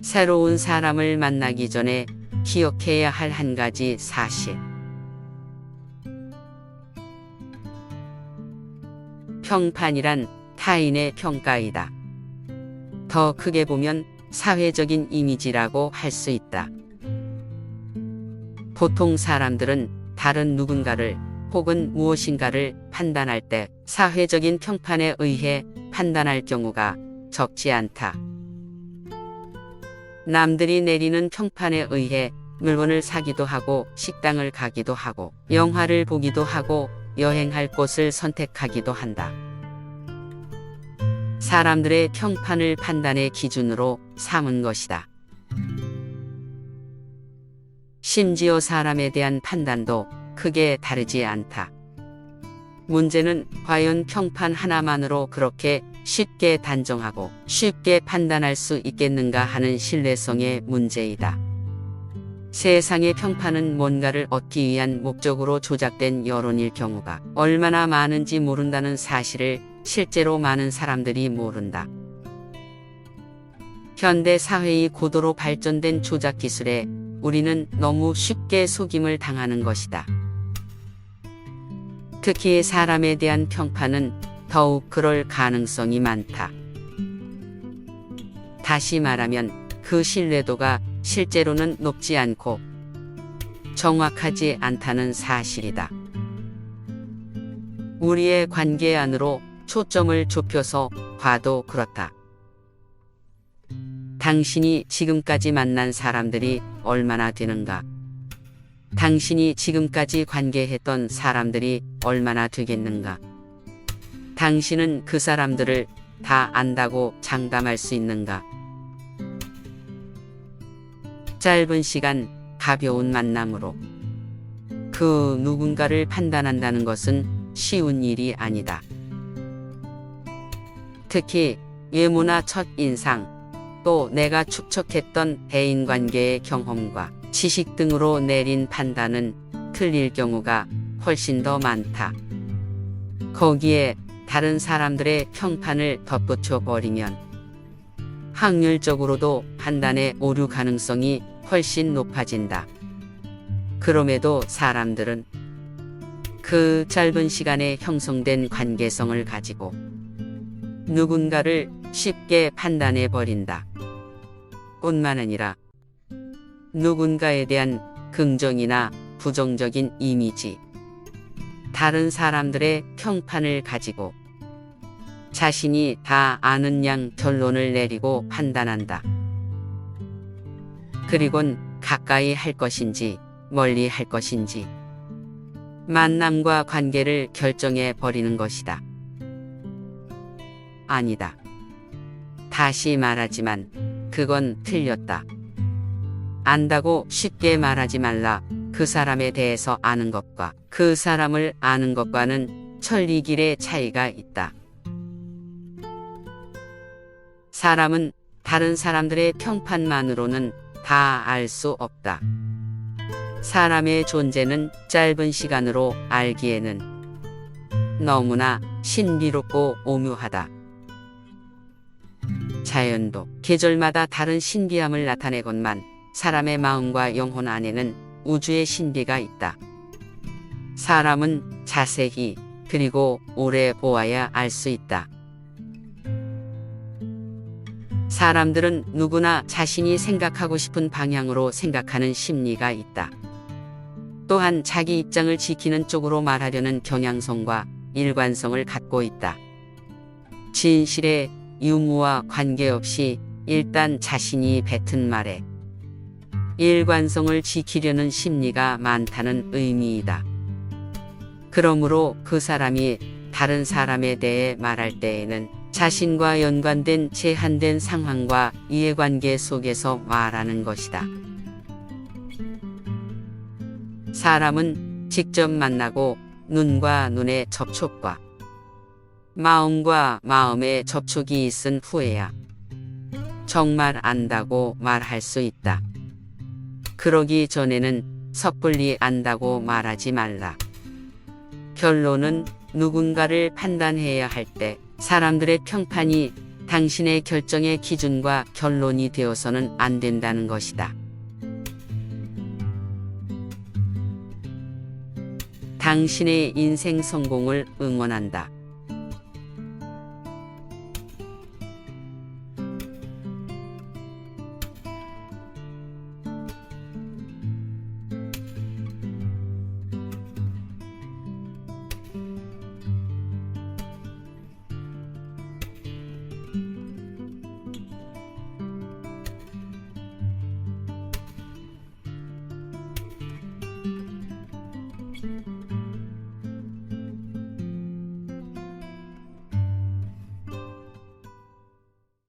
새로운 사람을 만나기 전에 기억해야 할 한 가지 사실. 평판이란 타인의 평가이다. 더 크게 보면 사회적인 이미지라고 할 수 있다. 보통 사람들은 다른 누군가를 혹은 무엇인가를 판단할 때 사회적인 평판에 의해 판단할 경우가 적지 않다. 남들이 내리는 평판에 의해 물건을 사기도 하고 식당을 가기도 하고 영화를 보기도 하고 여행할 곳을 선택하기도 한다. 사람들의 평판을 판단의 기준으로 삼은 것이다. 심지어 사람에 대한 판단도 크게 다르지 않다. 문제는 과연 평판 하나만으로 그렇게 쉽게 단정하고 쉽게 판단할 수 있겠는가 하는 신뢰성의 문제이다. 세상의 평판은 뭔가를 얻기 위한 목적으로 조작된 여론일 경우가 얼마나 많은지 모른다는 사실을 실제로 많은 사람들이 모른다. 현대 사회의 고도로 발전된 조작 기술에 우리는 너무 쉽게 속임을 당하는 것이다. 특히 사람에 대한 평판은 더욱 그럴 가능성이 많다. 다시 말하면 그 신뢰도가 실제로는 높지 않고 정확하지 않다는 사실이다. 우리의 관계 안으로 초점을 좁혀서 봐도 그렇다. 당신이 지금까지 만난 사람들이 얼마나 되는가? 당신이 지금까지 관계했던 사람들이 얼마나 되겠는가? 당신은 그 사람들을 다 안다고 장담할 수 있는가? 짧은 시간 가벼운 만남으로 그 누군가를 판단한다는 것은 쉬운 일이 아니다. 특히 외모나 첫 인상, 또 내가 축적했던 대인 관계의 경험과 지식 등으로 내린 판단은 틀릴 경우가 훨씬 더 많다. 거기에 다른 사람들의 평판을 덧붙여 버리면 확률적으로도 판단의 오류 가능성이 훨씬 높아진다. 그럼에도 사람들은 그 짧은 시간에 형성된 관계성을 가지고 누군가를 쉽게 판단해 버린다. 뿐만 아니라 누군가에 대한 긍정이나 부정적인 이미지, 다른 사람들의 평판을 가지고 자신이 다 아는 양 결론을 내리고 판단한다. 그리곤 가까이 할 것인지 멀리 할 것인지 만남과 관계를 결정해 버리는 것이다. 아니다. 다시 말하지만 그건 틀렸다. 안다고 쉽게 말하지 말라. 그 사람에 대해서 아는 것과 그 사람을 아는 것과는 천리길의 차이가 있다. 사람은 다른 사람들의 평판만으로는 다 알 수 없다. 사람의 존재는 짧은 시간으로 알기에는 너무나 신비롭고 오묘하다. 자연도 계절마다 다른 신비함을 나타내건만 사람의 마음과 영혼 안에는 우주의 신비가 있다. 사람은 자세히 그리고 오래 보아야 알 수 있다. 사람들은 누구나 자신이 생각하고 싶은 방향으로 생각하는 심리가 있다. 또한 자기 입장을 지키는 쪽으로 말하려는 경향성과 일관성을 갖고 있다. 진실의 유무와 관계없이 일단 자신이 뱉은 말에 일관성을 지키려는 심리가 많다는 의미이다. 그러므로 그 사람이 다른 사람에 대해 말할 때에는 자신과 연관된 제한된 상황과 이해관계 속에서 말하는 것이다. 사람은 직접 만나고 눈과 눈의 접촉과 마음과 마음의 접촉이 있은 후에야 정말 안다고 말할 수 있다. 그러기 전에는 섣불리 안다고 말하지 말라. 결론은 누군가를 판단해야 할 때 사람들의 평판이 당신의 결정의 기준과 결론이 되어서는 안 된다는 것이다. 당신의 인생 성공을 응원한다.